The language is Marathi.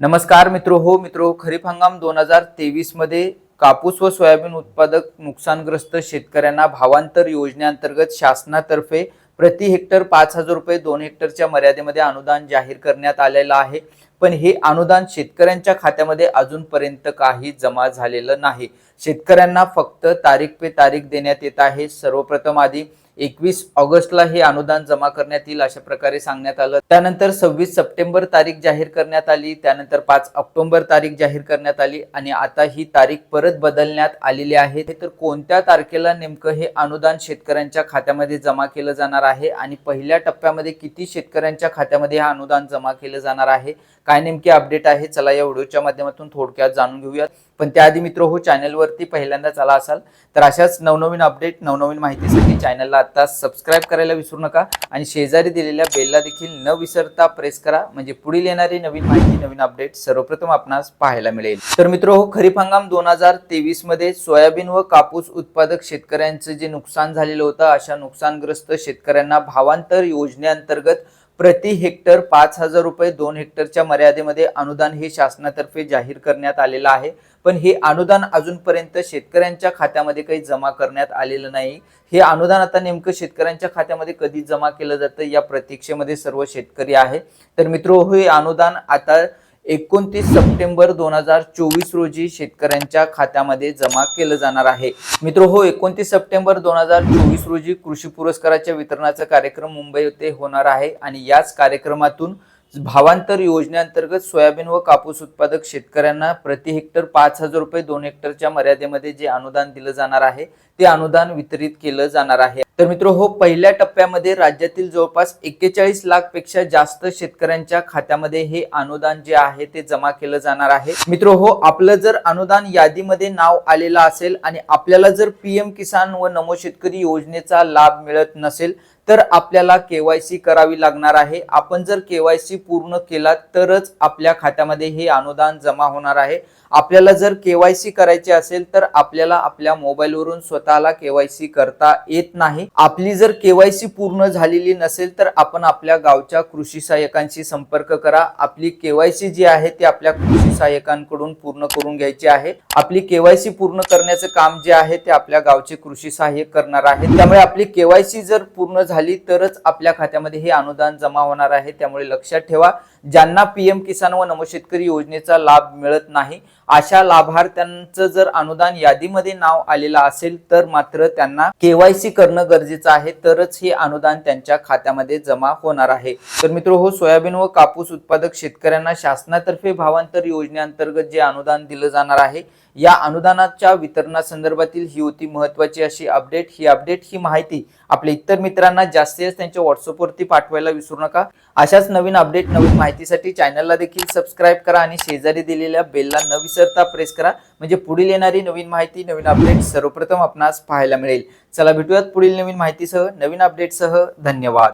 नमस्कार मित्र हो मित्र खरीप हंगाम दोन हजार तेवीसमध्ये कापूस व सोयाबीन उत्पादक नुकसानग्रस्त शेतकऱ्यांना भावांतर योजनेअंतर्गत शासनातर्फे प्रति हेक्टर पाच हजार रुपये दोन हेक्टरच्या मर्यादेमध्ये अनुदान जाहीर करण्यात आलेलं आहे. पण हे अनुदान शेतकऱ्यांच्या खात्यामध्ये अजूनपर्यंत काही जमा झालेलं नाही. शेतकऱ्यांना फक्त तारीख पे तारीख देण्यात येत आहे. सर्वप्रथम आधी एकवीस ऑगस्टला हे अनुदान जमा करण्यात येईल अशा प्रकारे सांगण्यात आलं. त्यानंतर सव्वीस सप्टेंबर तारीख जाहीर करण्यात आली. त्यानंतर पाच ऑक्टोबर तारीख जाहीर करण्यात आली आणि आता ही तारीख परत बदलण्यात आलेली आहे. तर कोणत्या तारखेला नेमकं हे अनुदान शेतकऱ्यांच्या खात्यामध्ये जमा केलं जाणार आहे आणि पहिल्या टप्प्यामध्ये किती शेतकऱ्यांच्या खात्यामध्ये हे अनुदान जमा केलं जाणार आहे? काय नेमकी अपडेट आहे? चला या व्हिडिओच्या माध्यमातून थोडक्यात जाणून घेऊयात. पण त्याआधी मित्र हो चॅनलवरती पहिल्यांदा चला असाल तर अशाच नवनवीन अपडेट नवनवीन माहितीसाठी चॅनलला आता सबस्क्राईब करायला विसरू नका आणि शेजारी दिलेल्या बेलला देखील न विसरता प्रेस करा. म्हणजे पुढील येणारी नवीन माहिती नवीन अपडेट सर्वप्रथम आपणास पाहायला मिळेल. तर मित्र हो खरीप हंगाम दोन हजार तेवीसमध्ये सोयाबीन व कापूस उत्पादक शेतकऱ्यांचं जे नुकसान झालेलं होतं अशा नुकसानग्रस्त शेतकऱ्यांना भावांतर योजनेअंतर्गत प्रति हेक्टर पाच हजार रुपये दोन हेक्टरच्या मर्यादेमध्ये अनुदान हे शासनातर्फे जाहीर करण्यात आलेलं आहे. पण हे अनुदान अजूनपर्यंत शेतकऱ्यांच्या खात्यामध्ये काही जमा करण्यात आलेलं नाही. हे अनुदान आता नेमकं शेतकऱ्यांच्या खात्यामध्ये कधी जमा केलं जातं या प्रतीक्षेमध्ये सर्व शेतकरी आहे. तर मित्र हे अनुदान आता एकोणतीस सप्टेंबर दोन हजार चोवीस रोजी शेतकऱ्यांच्या खात्यामध्ये जमा केलं जाणार आहे. मित्र हो एकोणतीस सप्टेंबर दोन हजार चोवीस रोजी कृषी पुरस्काराच्या वितरणाचा कार्यक्रम मुंबई येथे होणार आहे आणि याच कार्यक्रमातून भावांतर योजनेअंतर्गत सोयाबीन व कापूस उत्पादक शेतकऱ्यांना प्रति हेक्टर पाच हजार रुपये दोन हेक्टरच्या मर्यादेमध्ये जे अनुदान दिलं जाणार आहे ते अनुदान वितरित केलं जाणार आहे. तर मित्र हो पहिल्या टप्प्यामध्ये राज्यातील जवळपास एक्केचाळीस लाखपेक्षा जास्त शेतकऱ्यांच्या खात्यामध्ये हे अनुदान जे आहे ते जमा केलं जाणार आहे. मित्र हो आपलं जर अनुदान यादीमध्ये नाव आलेलं असेल आणि आपल्याला जर पीएम किसान व नमो शेतकरी योजनेचा लाभ मिळत नसेल तर आपल्याला केवायसी करावी लागणार आहे. आपण जर केवायसी पूर्ण केला तरच आपल्या खात्यामध्ये हे अनुदान जमा होणार आहे. आपल्याला जर केवायसी करायची असेल तर आपल्याला आपल्या मोबाईलवरून स्वतःला केवायसी करता येत नाही. आपली जर केवायसी पूर्ण झालेली नसेल तर आपण आपल्या गावच्या कृषी सहाय्यकांशी संपर्क करा. आपली केवायसी जी आहे ती आपल्या कृषी सहाय्यकांकडून पूर्ण करून घ्यायची आहे. आपली केवायसी पूर्ण करण्याचं काम जे आहे ते आपल्या गावचे कृषी सहाय्यक करणार आहे. त्यामुळे आपली केवायसी जर पूर्ण झाली झाली तरच आपल्या खात्यामध्ये हे अनुदान जमा होणार आहे. त्यामुळे लक्षात ठेवा ज्यांना पीएम किसान व नमो शेतकरी योजनेचा लाभ मिळत नाही अशा लाभार्थ्यांचं जर अनुदान यादीमध्ये नाव आलेलं असेल तर मात्र त्यांना केवायसी करणं गरजेचं आहे तरच हे अनुदान त्यांच्या खात्यामध्ये जमा होणार आहे. तर मित्र हो सोयाबीन व कापूस उत्पादक शेतकऱ्यांना शासनातर्फे भावांतर योजनेअंतर्गत जे अनुदान दिलं जाणार आहे या अनुदानाच्या वितरणासंदर्भातील ही होती महत्वाची अशी अपडेट. ही अपडेट ही माहिती आपल्या इतर मित्रांना जास्तीत त्यांच्या व्हॉट्सअपवरती पाठवायला विसरू नका. अशाच नवीन अपडेट नवीन माहितीसाठी चॅनलला देखील सबस्क्राईब करा आणि शेजारी दिलेल्या बेलला न विसरता प्रेस करा. म्हणजे पुढील येणारी नवीन माहिती नवीन अपडेट सर्वप्रथम आपणास पाहायला मिळेल. चला भेटूयात पुढील नवीन माहितीसह नवीन अपडेटसह धन्यवाद.